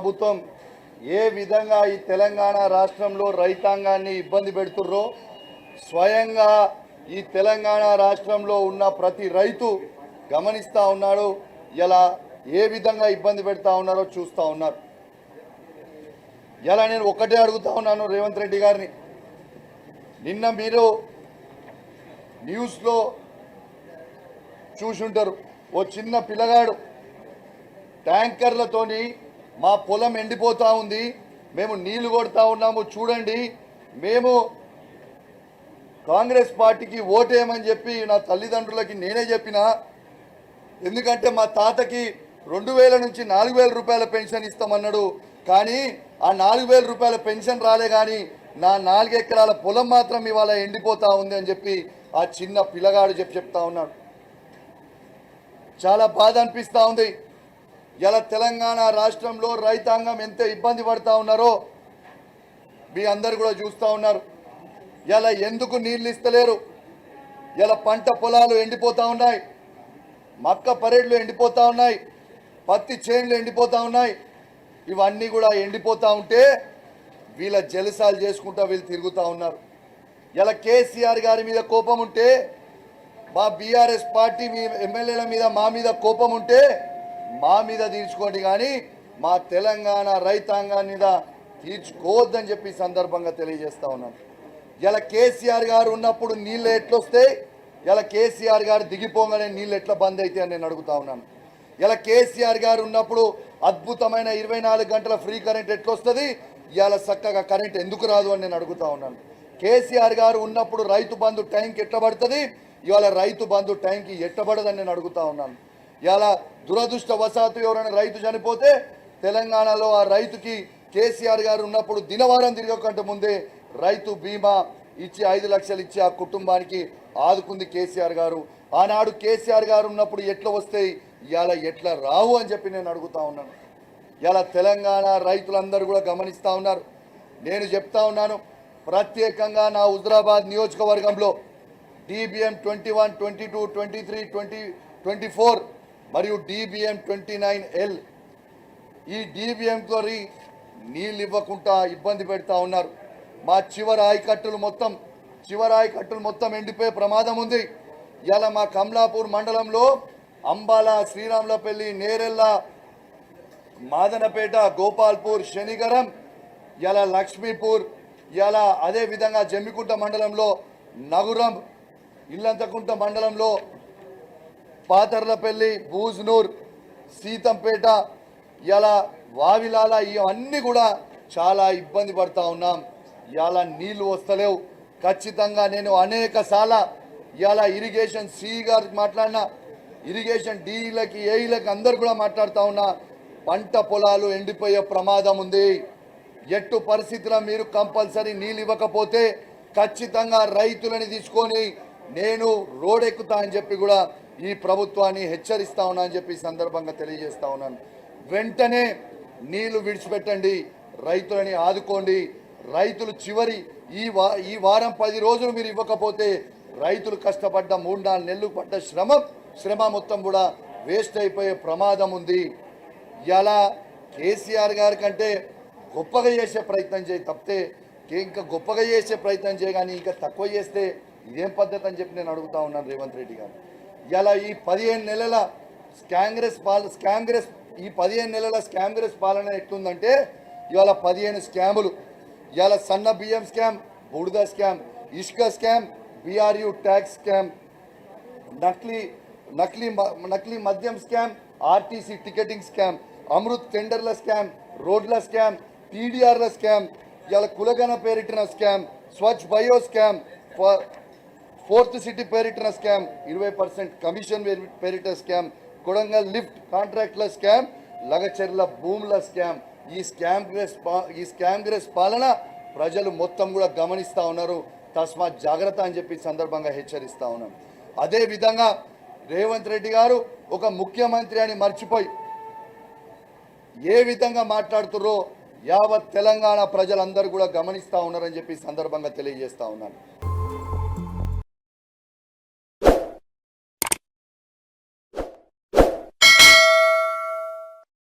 ప్రభుత్వం ఏ విధంగా ఈ తెలంగాణ రాష్ట్రంలో రైతాంగాన్ని ఇబ్బంది పెడుతుర్రో స్వయంగా ఈ తెలంగాణ రాష్ట్రంలో ఉన్న ప్రతి రైతు గమనిస్తూ ఉన్నాడు ఇలా ఏ విధంగా ఇబ్బంది పెడతా ఉన్నారో చూస్తూ ఉన్నారు. ఇలా నేను ఒకటే అడుగుతా ఉన్నాను రేవంత్ రెడ్డి గారిని. నిన్న మీరు న్యూస్లో చూసుంటారు ఓ చిన్న పిల్లగాడు ట్యాంకర్లతోని మా పొలం ఎండిపోతూ ఉంది. మేము నీళ్ళు కొడతా ఉన్నాము. చూడండి. మేము కాంగ్రెస్ పార్టీకి ఓటేయమని చెప్పి నా తల్లిదండ్రులకి నేనే చెప్పిన. ఎందుకంటే మా తాతకి రెండు వేల నుంచి నాలుగు వేల రూపాయల పెన్షన్ ఇస్తామన్నాడు. కానీ ఆ నాలుగు వేల రూపాయల పెన్షన్ రాలే కానీ నా నాలుగు ఎకరాల పొలం మాత్రం ఇవాళ ఎండిపోతా ఉంది అని చెప్పి ఆ చిన్న పిల్లగాడు చెప్పి చెప్తా ఉన్నాడు. చాలా బాధ అనిపిస్తూ ఉంది. ఇలా తెలంగాణ రాష్ట్రంలో రైతాంగం ఎంత ఇబ్బంది పడతా ఉన్నారో మీ అందరు కూడా చూస్తూ ఉన్నారు. ఇలా ఎందుకు నీళ్ళు ఇస్తలేరు? ఇలా పంట పొలాలు ఎండిపోతూ ఉన్నాయి? మక్క పరేడ్లు ఎండిపోతూ ఉన్నాయి. పత్తి చేన్లు ఎండిపోతూ ఉన్నాయి. ఇవన్నీ కూడా ఎండిపోతూ ఉంటే వీళ్ళ జలసాలు చేసుకుంటా వీళ్ళు తిరుగుతూ ఉన్నారు. ఇలా కేసీఆర్ గారి మీద కోపం ఉంటే మా బీఆర్ఎస్ పార్టీ మీ ఎమ్మెల్యేల మీద మా మీద కోపం ఉంటే మా మీద తీర్చుకోండి కానీ మా తెలంగాణ రైతాంగాన్ని మీద తీర్చుకోవద్దని చెప్పి సందర్భంగా తెలియజేస్తా ఉన్నాను. ఇలా కేసీఆర్ గారు ఉన్నప్పుడు నీళ్ళు ఎట్లొస్తాయి ఇలా కేసీఆర్ గారు దిగిపోగానే నీళ్ళు ఎట్లా బంద్ అయితే అని నేను అడుగుతా ఉన్నాను. ఇలా కేసీఆర్ గారు ఉన్నప్పుడు అద్భుతమైన ఇరవై నాలుగు గంటల ఫ్రీ కరెంట్ ఎట్లొస్తుంది ఇవాళ చక్కగా కరెంట్ ఎందుకు రాదు అని నేను అడుగుతా ఉన్నాను. కేసీఆర్ గారు ఉన్నప్పుడు రైతు బంధు టైంకి ఎట్టబడుతుంది ఇవాళ రైతు బంధు టైంకి ఎట్టబడదని నేను అడుగుతా ఉన్నాను. ఇలా దురదృష్టవశాత్తు ఎవరైనా రైతు చనిపోతే తెలంగాణలో ఆ రైతుకి కేసీఆర్ గారు ఉన్నప్పుడు దినవారం తిరగకంటే ముందే రైతు బీమా ఇచ్చి ఐదు లక్షలు ఇచ్చి ఆ కుటుంబానికి ఆదుకుంది కేసీఆర్ గారు. ఆనాడు కేసీఆర్ గారు ఉన్నప్పుడు ఎట్లా వస్తాయి ఇలా ఎట్లా రావు అని చెప్పి నేను అడుగుతా ఉన్నాను. ఇలా తెలంగాణ రైతులందరూ కూడా గమనిస్తూ ఉన్నారు. నేను చెప్తా ఉన్నాను ప్రత్యేకంగా నా హుజరాబాద్ నియోజకవర్గంలో DBM twenty one twenty two twenty three twenty twenty four మరియు డిబిఎం ట్వంటీ నైన్ ఎల్ ఈ డిబిఎం తోరి నీళ్ళు ఇవ్వకుండా ఇబ్బంది పెడతా ఉన్నారు. మా చివరి ఆయకట్టులు మొత్తం చివరి ఆయకట్టులు మొత్తం ఎండిపోయే ప్రమాదం ఉంది. ఇలా మా కమలాపూర్ మండలంలో అంబాల శ్రీరాములపల్లి నేరెల్ల మాదనపేట గోపాల్పూర్ శనిగరం ఇలా లక్ష్మీపూర్ ఇలా అదే విధంగా జమ్మికుంట మండలంలో నగురం ఇల్లంతకుంట మండలంలో పాతర్లపల్లి బూజ్నూర్ సీతంపేట ఇలా వావిలాల ఇవన్నీ కూడా చాలా ఇబ్బంది పడతా ఉన్నాం. ఇలా నీళ్ళు వస్తలేవు. ఖచ్చితంగా నేను అనేక సార్ల ఇలా ఇరిగేషన్ సి గారు మాట్లాడినా ఇరిగేషన్ డీలకి ఏఈలకి అందరు కూడా మాట్లాడుతూ ఉన్నా పంట పొలాలు ఎండిపోయే ప్రమాదం ఉంది. ఎట్టు పరిస్థితిలో మీరు కంపల్సరీ నీళ్ళు ఇవ్వకపోతే ఖచ్చితంగా రైతులని తీసుకొని నేను రోడ్ ఎక్కుతా అని చెప్పి కూడా ఈ ప్రభుత్వాన్ని హెచ్చరిస్తా ఉన్నా అని చెప్పి సందర్భంగా తెలియజేస్తా ఉన్నాను. వెంటనే నీళ్ళు విడిచిపెట్టండి రైతులని ఆదుకోండి. రైతులు చివరి ఈ వా ఈ వారం పది రోజులు మీరు ఇవ్వకపోతే రైతులు కష్టపడ్డ మూడు నాలుగు నెలలు పడ్డ శ్రమ శ్రమ మొత్తం కూడా వేస్ట్ అయిపోయే ప్రమాదం ఉంది. ఇలా కేసీఆర్ గారి కంటే గొప్పగా చేసే ప్రయత్నం చేయి తప్పితే ఇంకా గొప్పగా చేసే ప్రయత్నం చేయ కానీ ఇంకా తక్కువ చేస్తే ఇదేం పద్ధతి అని చెప్పి నేను అడుగుతా ఉన్నాను రేవంత్ రెడ్డి గారు. ఇలా ఈ పదిహేను నెలల కాంగ్రెస్ పాల కాంగ్రెస్ ఈ పదిహేను నెలల కాంగ్రెస్ పాలన ఎట్లుందంటే ఇవాళ పదిహేను స్కాములు. ఇవాళ సన్న బియ్యం స్కామ్ బుడిద స్కామ్ ఇష్క స్కామ్ బీఆర్యు ట్యాక్స్ స్కామ్ నకిలీ నకిలీ మ- నకిలీ మద్యం scam RTC ticketing scam Amrit టెండర్ల స్కామ్ రోడ్ల స్కామ్ టీడీఆర్ల స్కామ్ ఇవాళ కులగన పేరిటిన scam Swachh bio scam fourth city పేరిటిన scam ఇరవై పర్సెంట్ కమిషన్ పేరి- పేరిట స్కామ్ కొడంగల్ లిఫ్ట్ కాంట్రాక్ట్ల స్కామ్ లగచెర్ల భూముల స్కామ్. ఈ స్కామ్ గ్రెస్ ఈ స్కామ్ గ్రెస్ పాలన ప్రజలు మొత్తం కూడా గమనిస్తూ ఉన్నారు. తస్మాత్ జాగ్రత్త అని చెప్పి సందర్భంగా హెచ్చరిస్తూ ఉన్నాం. అదేవిధంగా రేవంత్ రెడ్డి గారు ఒక ముఖ్యమంత్రి అని మర్చిపోయి ఏ విధంగా మాట్లాడుతుర్రో యావత్ తెలంగాణ ప్రజలందరూ కూడా గమనిస్తూ ఉన్నారని చెప్పి సందర్భంగా తెలియజేస్తూ ఉన్నాను.